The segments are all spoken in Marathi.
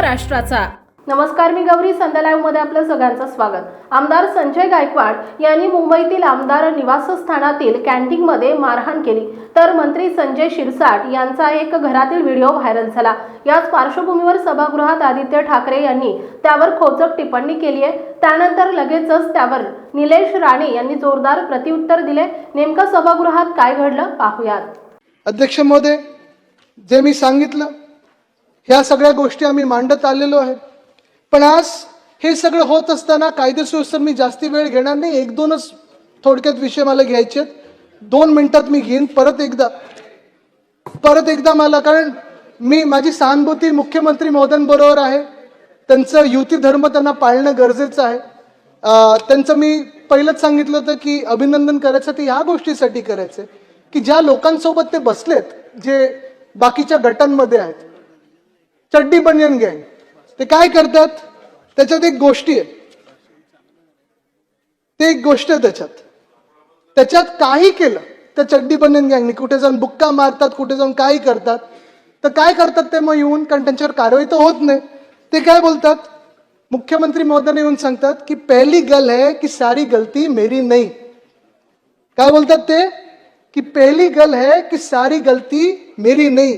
राष्ट्राचा नमस्कार मी गौरी संध्या मध्ये आपलं सगळ्यांचं स्वागत. आमदार संजय गायकवाड यांनी मुंबईतील आमदार निवासस्थानातील कॅन्टीनमध्ये मारहाण केली. तर मंत्री संजय शिरसाट यांचा एक घरातील व्हिडिओ व्हायरल झाला. याच पार्श्वभूमीवर सभागृहात आदित्य ठाकरे यांनी त्यावर खोचक टिप्पणी केली आहे. त्यानंतर लगेचच त्यावर निलेश राणे यांनी जोरदार प्रत्युत्तर दिले. नेमकं सभागृहात काय घडलं पाहूयात. अध्यक्ष महोदय जे मी सांगितलं ह्या सगळ्या गोष्टी आम्ही मांडत आलेलो आहे. पण आज हे सगळं होत असताना कायदे मी जास्ती वेळ घेणार नाही. एक दोनच थोडक्यात विषय मला घ्यायचे आहेत. दोन मिनिटात मी घेईन. परत एकदा परत एकदा मला कारण मी माझी सहानुभूती मुख्यमंत्री महोदयांबरोबर आहे. त्यांचं युती धर्म त्यांना पाळणं गरजेचं आहे. त्यांचं मी पहिलंच सांगितलं होतं की अभिनंदन करायचं ते ह्या गोष्टीसाठी करायचं की ज्या लोकांसोबत ते बसलेत जे बाकीच्या गटांमध्ये आहेत चड्डी बनियन गँग ते काय करतात? त्याच्यात एक गोष्टी आहे ते एक गोष्ट आहे त्याच्यात. त्याच्यात काही केलं त्या चड्डी बनियन गँगनी कुठे जाऊन बुक्का मारतात कुठे जाऊन काही करतात. तर काय करतात ते मग येऊन कारण त्यांच्यावर कारवाई तर होत नाही. ते काय बोलतात? मुख्यमंत्री महोदयाने येऊन सांगतात की पहली गल है की सारी गलती मेरी नाही. काय बोलतात ते? की पहली गल है की सारी गलती मेरी नाही.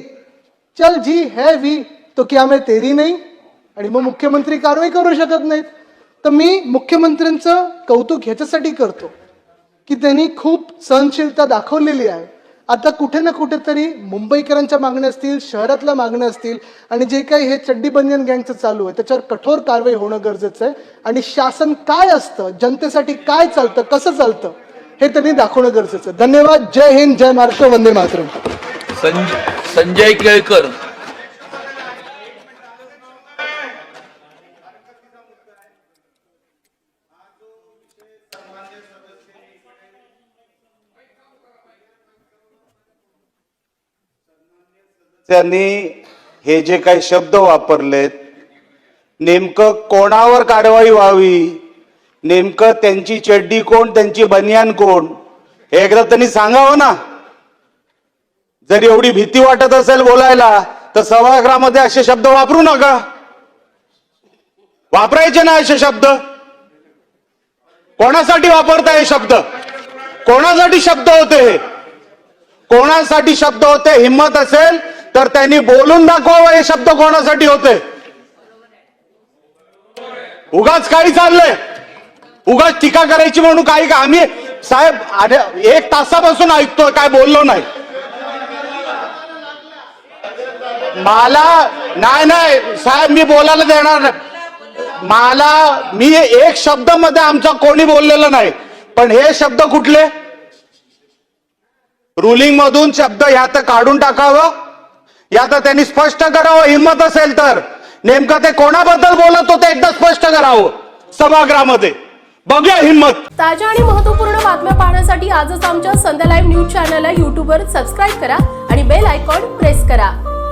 चल जी है वी तो क्या मैं तेरी नाही आणि मग मुख्यमंत्री कारवाई करू शकत नाहीत. तर मी मुख्यमंत्र्यांचं कौतुक ह्याच्यासाठी करतो की त्यांनी खूप सहनशीलता दाखवलेली आहे. आता कुठे ना कुठेतरी मुंबईकरांच्या मागण्या असतील शहरातल्या मागण्या असतील आणि जे काही हे चड्डी बनियन गँगचं चालू आहे त्याच्यावर कठोर कारवाई होणं गरजेचं आहे. आणि शासन काय असतं जनतेसाठी काय चालतं कसं चालतं हे त्यांनी दाखवणं गरजेचं आहे. धन्यवाद. जय हिंद. जय महाराष्ट्र. वंदे मातरम. संजय केळकर. त्यांनी हे जे काही शब्द वापरलेत नेमकं कोणावर कारवाई व्हावी नेमकं त्यांची चड्डी कोण त्यांची बनियान कोण हे एकदा त्यांनी सांगावं ना. जर एवढी भीती वाटत असेल बोलायला तर सभागृहामध्ये असे शब्द वापरू नका. वापरायचे ना असे शब्द. कोणासाठी वापरता हे शब्द? कोणासाठी शब्द होते हे? कोणासाठी शब्द होते? हिंमत असेल तर त्यांनी बोलून दाखवावं हे शब्द कोणासाठी होते. उगाच काही चाललंय. उगाच टीका करायची म्हणून काही का आम्ही साहेब एक तासापासून ऐकतोय काय बोललो नाही. मला नाही नाही साहेब मी बोलायला देणार नाही. मला मी एक शब्दमध्ये आमचा कोणी बोललेला नाही. पण हे शब्द कुठले? रुलिंग मधून शब्द ह्या तर काढून टाकावं. या तर त्यांनी स्पष्ट करावं हिंमत असेल तर. नेमकं ते कोणाबद्दल बोलत होते एकदा स्पष्ट करावं सभागृहामध्ये. बघूया हिंमत. ताज्या आणि महत्त्वपूर्ण बातम्या पाहण्यासाठी आजच आमच्या संध्या लाईव्ह न्यूज चॅनलला युट्यूबवर सबस्क्राईब करा आणि बेल आयकॉन प्रेस करा.